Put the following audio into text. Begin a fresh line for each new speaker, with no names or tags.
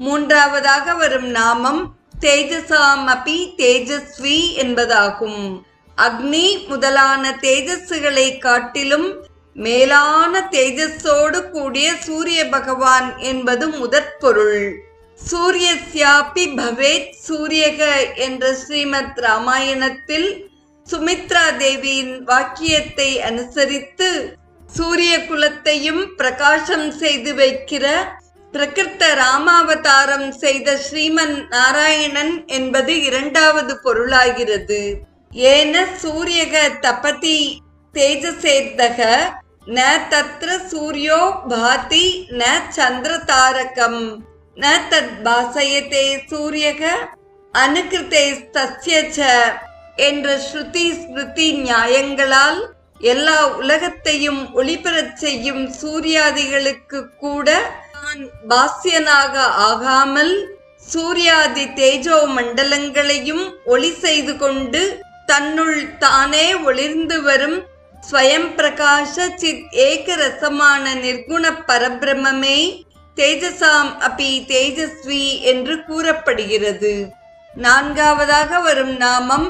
மூன்றாவதாக வரும் நாமம் தேஜசாமபி தேஜஸ்வி என்பதாகும். அக்னி முதலான தேஜஸ்களை காட்டிலும் மேலான தேஜஸோடு கூடிய சூரிய பகவான் என்பது முதற்பொருள் சூரியஸ்யாபி பவேத் சூரியக என்ற ஸ்ரீமத் ராமாயணத்தில் சுமித்ரா தேவியின் வாக்கியத்தை அனுசரித்து சூரிய குலத்தையும் பிரகாசம் செய்து வைக்கிற பிரகிருத்த ராமாவதாரம் செய்த ஸ்ரீமன் நாராயணன் என்பது இரண்டாவது பொருளாகிறது. ஏன சூரியக தபதி தேஜசேத்தக ந தத்ர சூரியோ பாதி ந சந்திர தாரகம். ந தத் பாசயத்தே சூரியக அனுகிருத்தே சசியச்ச ச என்ற ஸ்ருதி ஸ்மிருதி நியாயங்களால் எல்லா உலகத்தையும் ஒளிபெறச் செய்யும் சூரியாதிகளுக்கு கூட தான் பாஸ்யனாக ஆகாமல் சூர்யாதி தேஜோ மண்டலங்களையும் ஒளி செய்து கொண்டு தன்னுள் தானே ஒளிர்ந்து வரும் ஸ்வயம் பிரகாஷ சித் ஏகரசமான நிர்குண பரபிரமே தேஜசாம் அபி தேஜஸ்வி என்று கூறப்படுகிறது. நான்காவதாக வரும் நாமம்